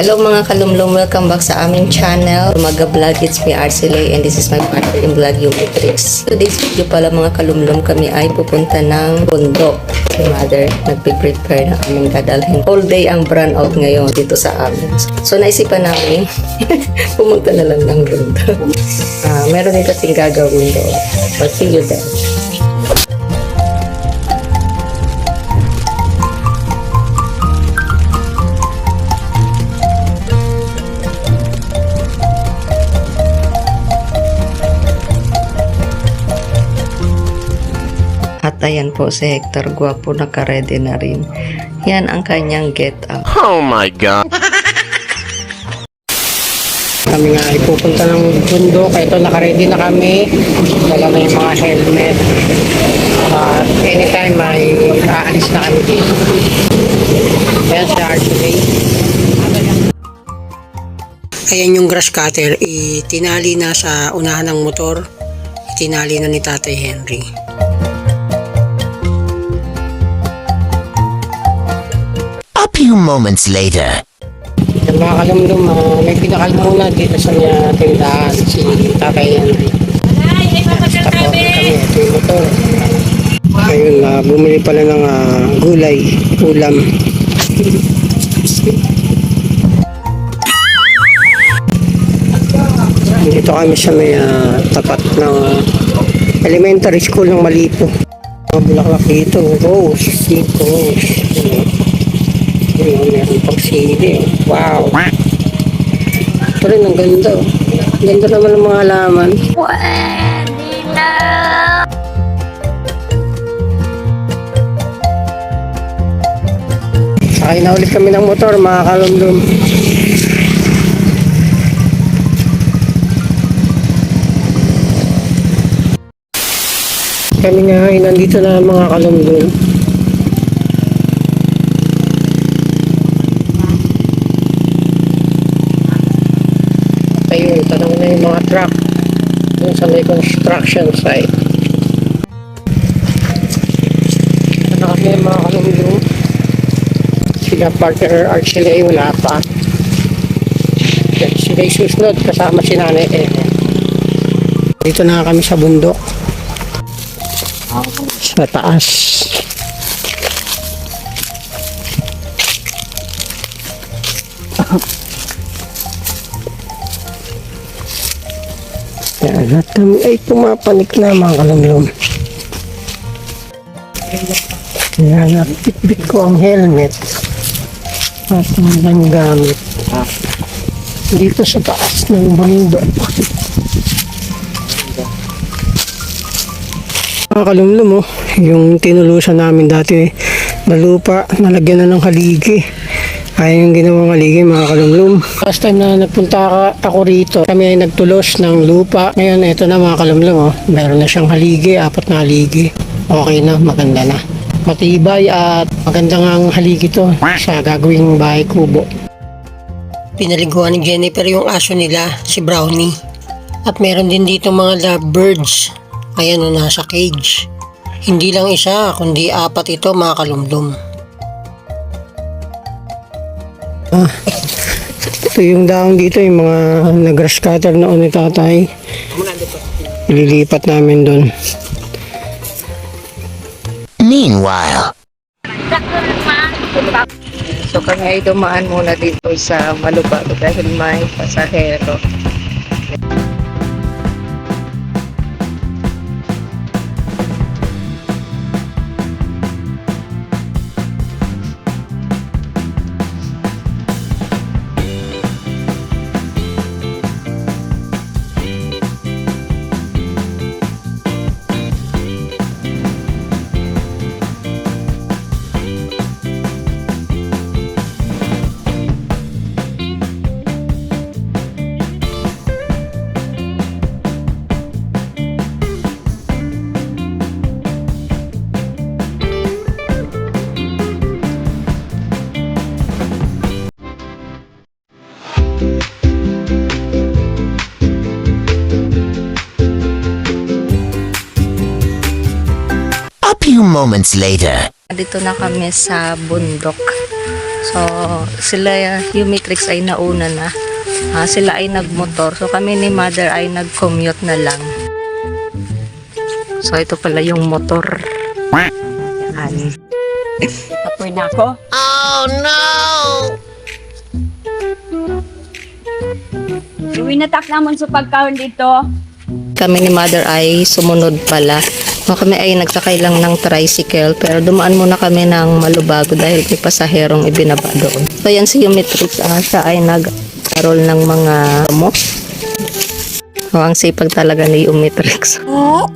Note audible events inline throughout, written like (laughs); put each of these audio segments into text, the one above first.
Hello mga kalumlum, welcome back sa aming channel. Umaga Vlog, it's me Arcele and this is my partner in vlog, yung Matrix. Today's video pala mga kalumlum, kami ay pupunta ng bundok. Si mother, nagpe-prepare na aming dadalhin. All day ang brand out ngayon dito sa amin. So naisipan namin, (laughs) pumunta na lang ng bundok. Ah, meron din kasing gagawin doon. But see you there. At ayan po si Hector, gwapo nakaredy na rin. Yan ang kanyang get up. Oh my god. Kami nga ay pupunta ng bundok. Ito, nakaready na kami. Dala na yung mga helmet. At anytime ay aalis na kami dito. Ayan si Archie. Ayan yung grass cutter. Itinali na sa unahan ng motor. Itinali na ni Tatay Henry. Few moments later. Yung mga kalumdum, ah, may pinakal muna dito sa niya tindahan si Tatay Henry. Tapos kami, ito yung motor. Ayun, ah, bumili pala ng ah, gulay, ulam. Dito kami sa may ah, tapat ng elementary school ng Malipo. Mga bulaklak dito, rose, sweet rose. Ayun, meron pang sili. Wow! Ito ang ganda. ganda naman ng mga halaman. Sakay na ulit kami ng motor, mga kalumdum. Kami nga ay nandito na mga kalumdum. Ayun, tanong na yung mga truck dun sa may construction site. Ano kami mga kalumdum? Sila partner Archie ay wala pa. Sila yung susunod kasama si Nanay Ellen. Dito na kami sa bundok. Sa taas. Kaya (laughs) lahat kami ay pumapanik na mga kalumlum. Kaya napitbit ko ang helmet at ang gamit dito sa taas ng bundok. Mga kalumlum, oh, yung tinulusan namin dati na lupa, nalagyan na ng haligi. Ayun yung ginawang haligi mga kalumlum. Last time na nagpunta ka, ako rito, kami ay nagtulos ng lupa. Ngayon, ito na mga kalumlum, oh, meron na siyang haligi, apat na haligi. Okay na, maganda na. Matibay at maganda nga ang haligi to sa gagawing bahay kubo. Pinaliguan ni Jennifer yung aso nila, si Brownie. At meron din dito mga lovebirds. Ayan o, nasa cage. Hindi lang isa, kundi apat ito mga kalumdum. Ah, ito yung daong dito, yung mga nag-grass cutter na ni tatay. Ililipat namin doon. Meanwhile. So kami ay dumaan muna dito sa Malubag dahil may pasahero. Few moments later. Dito na kami sa bundok. So, sila, yung Matrix ay nauna na. Ah, sila ay nagmotor. So, kami ni mother ay nag-commute na lang. So, ito pala yung motor. Yan. Apoy na ako. Oh no! Iwinatak naman sa pagkaon dito. Kami ni mother ay sumunod pala. So, kami ay nagsakay lang ng tricycle pero dumaan muna kami ng malubago dahil may pasaherong ibinaba doon. So yan si Yumitrix, ah, siya ay nag-arol ng mga mo. So, ang sipag talaga ni Yumitrix. Mga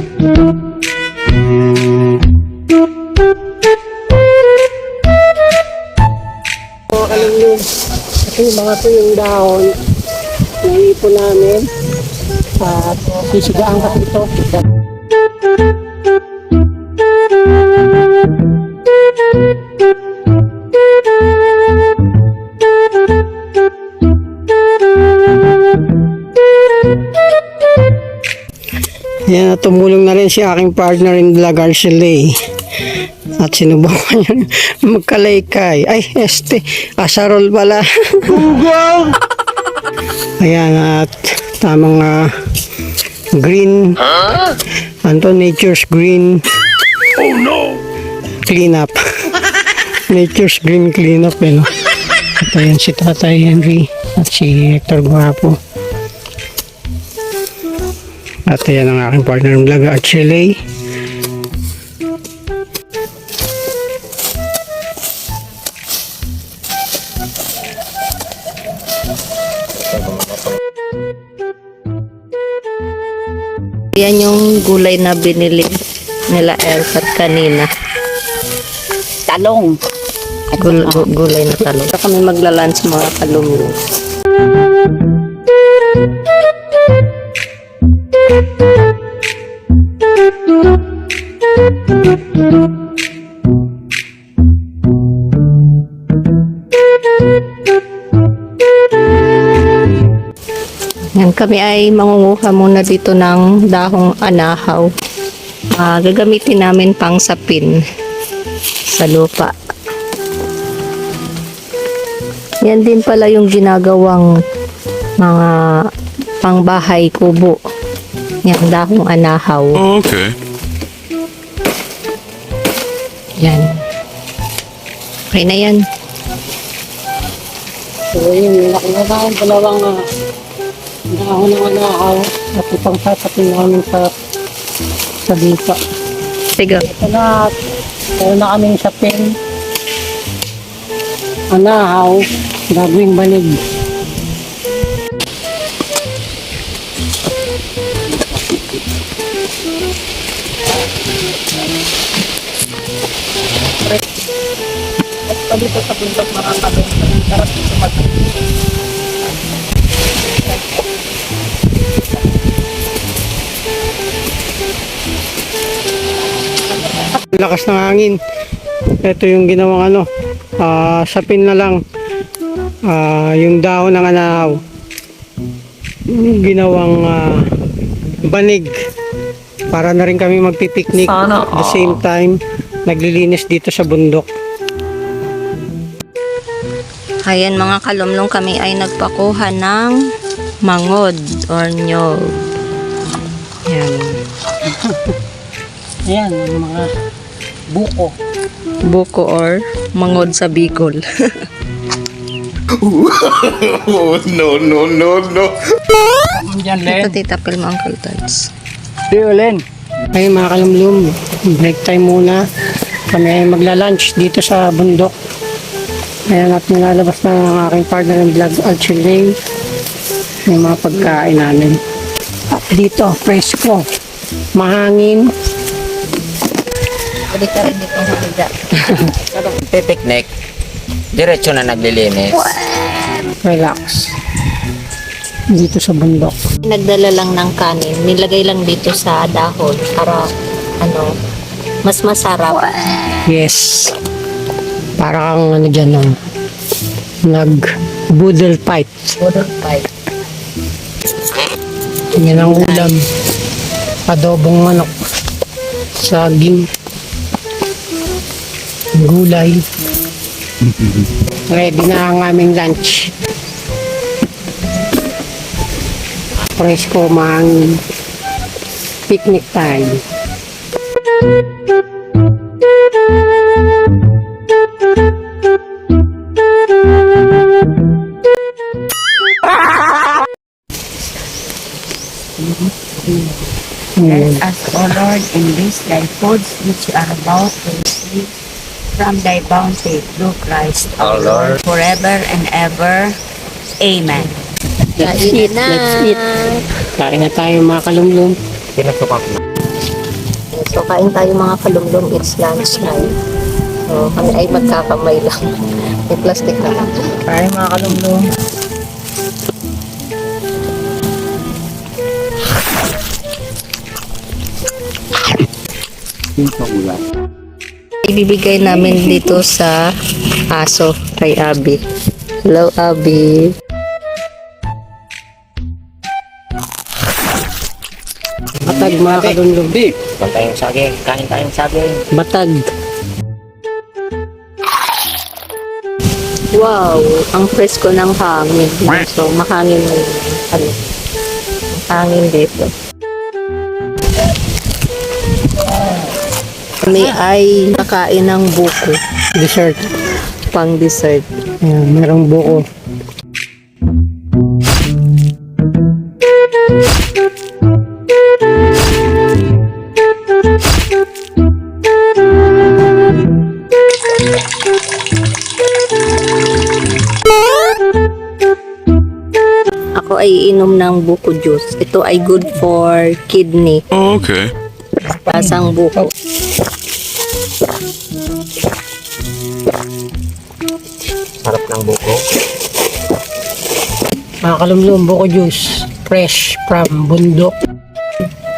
(laughs) mga to yung dahon na ipon namin. At sisigaan kasi ito. Yan, tumulong na rin si aking partner in vlog, Arcelay. At sinubukan niya (laughs) magkalaykay. Ay, este, asarol pala. Ayan, at tamang ah, green. Anto, nature's green. Oh no! Clean up. (laughs) nature's green clean up, eh, no? At ayan si Tatay Henry at si Hector Guapo. At ayan ang aking partner ng vlog, Arcelay. Yan gulay na binili nila Elfat kanina. Talong. Gul- gu- gulay na talong. So kami maglalunch mga kalumlo. Yan, kami ay mangunguha muna dito ng dahong anahaw. Ah, gagamitin namin pang sapin sa lupa. Yan din pala yung ginagawang mga pangbahay kubo. Yan, dahong anahaw. Okay. Yan. Okay na yan. So yun, dalawang uh, dahon ng anahaw at itong sasapin namin sa sa lipa. Sige. Ito na, meron na kaming sapin. Anahaw, gagawing banig. Lakas ng hangin. Ito yung ginawang ano, ah, sapin na lang. Ah, yung dahon ng anahaw. Ginawang ah, banig. Para na rin kami magpipiknik. At the same time, naglilinis dito sa bundok. Ayan mga kalumlong kami ay nagpakuha ng mangod or nyog. Yan. (laughs) Ayan, mga buko. Buko or mangod sa Bicol. Oh, (laughs) no, no, no, no. Diyan, Ito tita film Uncle Tots. Ayun mga kalumlum, break time muna. Kami ay magla-lunch dito sa bundok. Ayan at nilalabas na ang aking partner ng vlog, Alchilay. Yung mga pagkain namin. At dito, presko. Mahangin. Pwede ka rin dito humiga. (laughs) pipiknik, diretso na naglilinis. Relax. Dito sa bundok. Nagdala lang ng kanin. Nilagay lang dito sa dahon para ano, mas masarap. Yes. Para kang ano dyan, no? nag boodle fight. Budol fight. Yan ang ulam. adobong manok, saging, gulay. Ready na ang aming lunch. Presko mang picnic time. Us, O Lord, in these thy foods which are about to receive from thy bounty through Christ, O Lord, forever and ever. Amen. Let's eat, let's eat. Kain na tayo mga kalumlum. Ko. So, kain tayo mga kalumlum. It's lunch time. So, kami ay magkakamay lang. May plastic na lang. Kain mga kalumlum. Ibibigay namin dito sa aso kay Abby. Hello, Abby. Batag mga kalumlum. Kain tayong saging. Kain tayong saging. Batag. Wow, ang presko ng hangin. So, mahangin na yung ano, hangin dito. Kami ay nakain ng buko Dessert. pang dessert. Ayan, merong buko. Ako ay inom ng buko juice. Ito ay good for kidney. Oh, okay. Lasang buko. Mga kalumlum, buko juice. Fresh from bundok.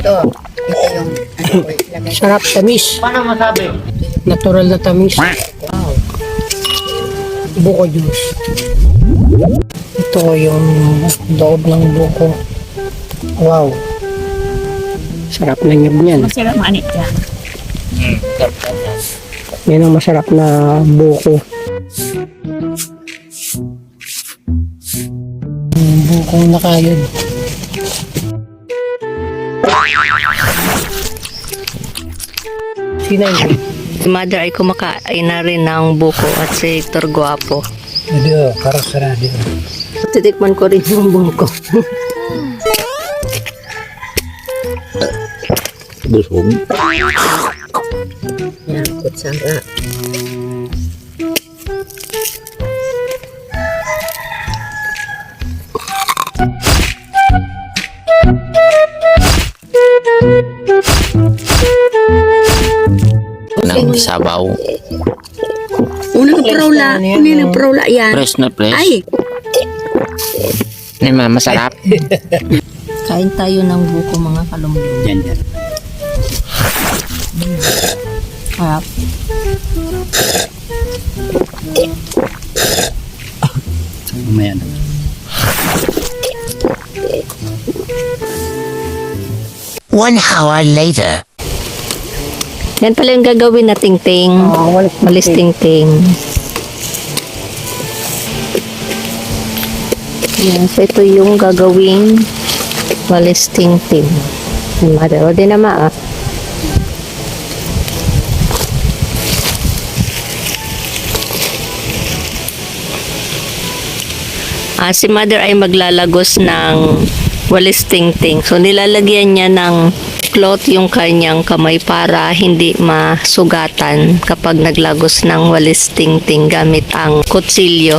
Ito. Ito yung ano ko ilagay. Sarap, tamis. Paano masabi? Natural na tamis. Buko juice. Ito yung loob ng buko. Wow. Sarap na nyug niyan. Masarap manit yan. Sarap na yan. Yan ang masarap na buko. Bukong nakayod. Sinay ko. Si mother ay kumakain na rin ng buko at si Hector Guapo. Ado, karasara dito. Titikman ko rin yung buko. Busog. Yan, kutsara. Na prawla yan. Fresh na fresh. Ay, ma, masarap. (laughs) Kain tayo ng buko mga kalumlum. Yan, yan. Harap. Mayan. One hour later. Yan pala yung gagawin na ting-ting. Oh, walis Malis ting-ting. Yan, so ito yung gagawing walis ting-ting. Mother, o din naman ah. Ah, si mother ay maglalagos ng walis ting-ting. So nilalagyan niya ng cloth yung kanyang kamay para hindi masugatan kapag naglagos ng walis ting-ting gamit ang kutsilyo.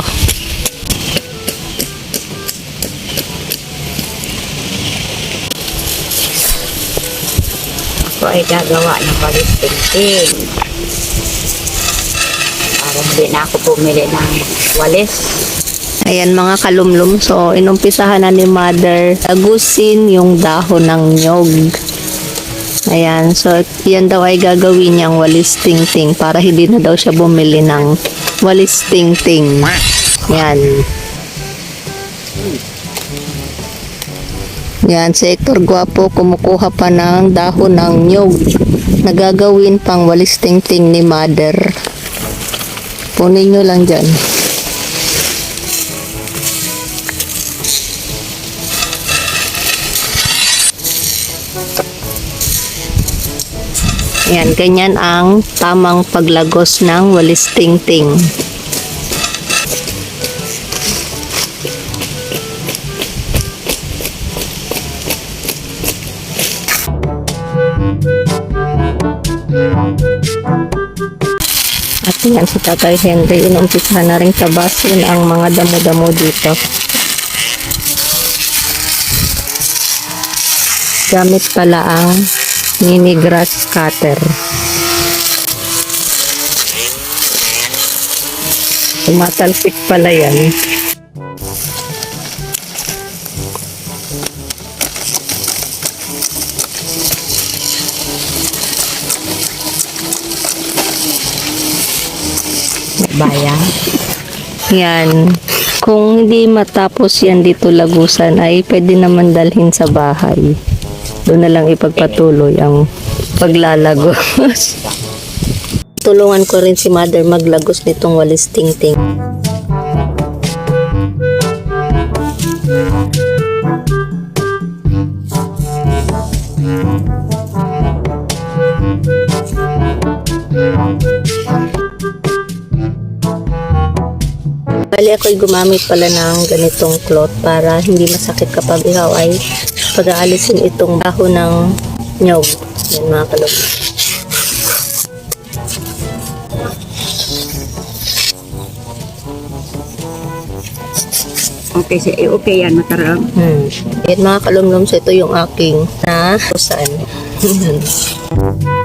Ay gagawa ng walis tingting. Para hindi na ako bumili ng walis. Ayan mga kalumlum. So, inumpisahan na ni mother tagusin yung dahon ng nyog. Ayan. So, yan daw ay gagawin niyang walis ting-ting para hindi na daw siya bumili ng walis ting-ting. Yan. Yan, si Hector Guapo kumukuha pa ng dahon ng nyog. Nagagawin pang walis tingting ni mother. Punin nyo lang dyan. Yan, ganyan ang tamang paglagos ng walis tingting. At yan si Tatay Henry, inumpisahan na rin tabasin ang mga damo-damo dito. Gamit pala ang mini grass cutter. Tumatalsik pala yan. Bayan. Yan. Kung hindi matapos yan dito lagusan ay pwede naman dalhin sa bahay. Doon na lang ipagpatuloy ang paglalagos. (laughs) Tulungan ko rin si mother maglagos nitong walis tingting. Bali ako'y gumamit pala ng ganitong cloth para hindi masakit kapag ikaw ay pag-aalisin itong dahon ng nyog. Yan mga kalog. Okay, so, eh, okay yan, matarang. Hmm. Yan mga kalumlum, so ito yung aking na kusan. (laughs)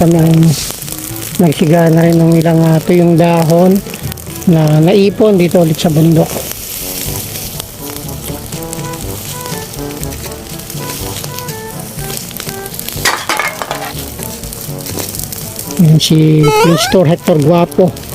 kami ay nagsiga na rin ng ilang uh, tuyong dahon na naipon dito ulit sa bundok. Yan si Pastor Hector Guapo.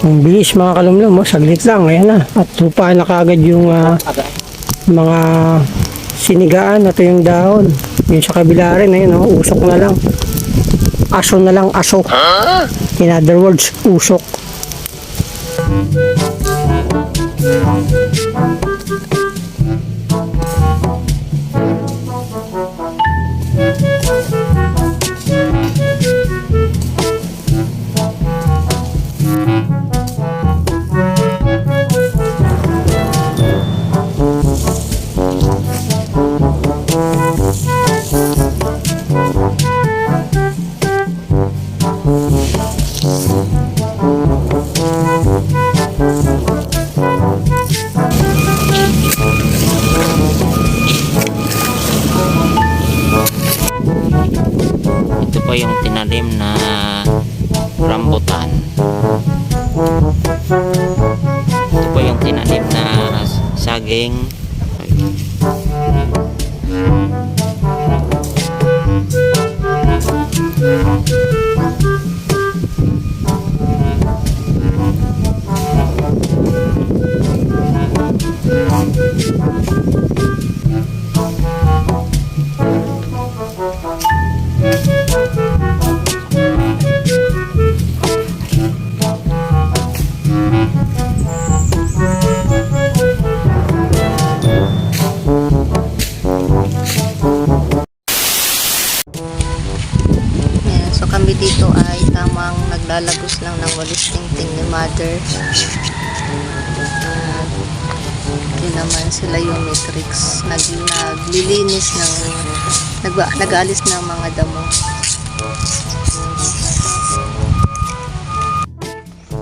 Ang bilis mga kalumlum, oh, saglit lang, ayan na. At tupa na kagad yung ah, mga sinigaan at yung dahon. Yung sa kabila rin, ayun, oh, usok na lang. Aso na lang, aso. In other words, usok. Naglilinis ng, nag, nag-aalis ng mga damo.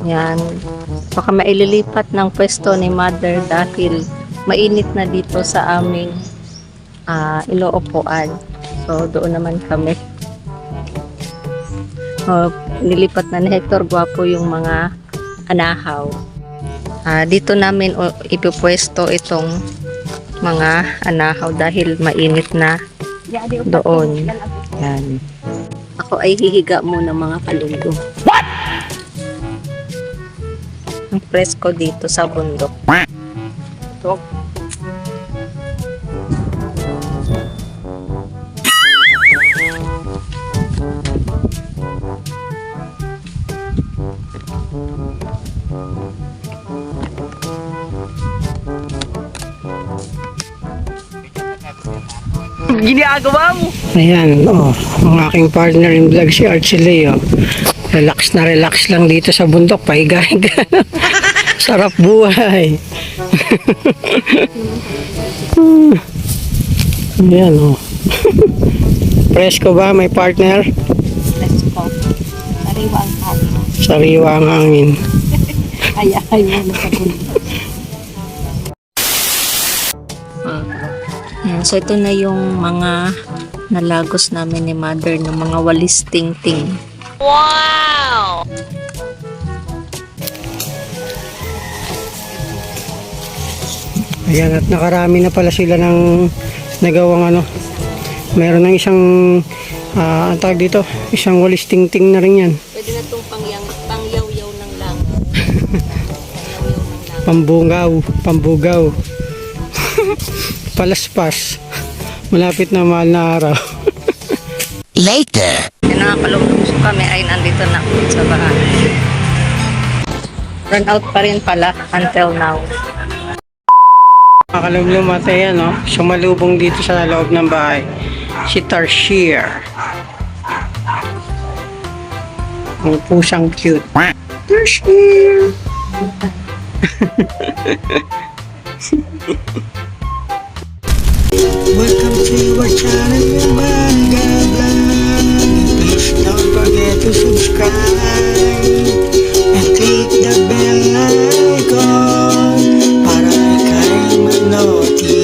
Yan. Baka maililipat ng pwesto ni mother dahil mainit na dito sa aming ah, iloopuan. So, doon naman kami. Uh, nilipat na ni Hector Guapo yung mga anahaw. Ah, dito namin o, ipupwesto itong mga anahaw dahil mainit na doon. Yan. Ako ay hihiga muna mga kalunggo. What? Ang presko dito sa bundok. Ito. Ayan, oh, ang aking partner in vlog si Archie Leo. Relax na relax lang dito sa bundok, pahiga-higa. (laughs) Sarap buhay. Hmm. (laughs) Ayan, oh. (laughs) Presko ba, may partner? Let's go. Sariwa ang hangin. Sariwa ang hangin. Ayahay mo na sa bundok. Yan, so ito na yung mga nalagos namin ni mother ng mga walis ting-ting. Ayan, at nakarami na pala sila ng nagawang ano. Meron ng isang, ah, ang tawag dito, isang walis ting-ting na rin yan. (laughs) Pwede na itong pangyang, pangyaw-yaw ng lang. (laughs) Pambungaw, pambugaw. Palaspas. (laughs) Malapit na mahal na araw. (laughs) Later. Yung nakakalungkot kami ay nandito na sa bahay. Run out pa rin pala until now. Makalumlum at ayan, no? sumalubong dito sa loob ng bahay. Si Tarsier. Ang pusang cute. Tarsier! (laughs) Welcome to our channel, Manga Vlog. Please don't forget to subscribe and click the bell icon para kayo manotice.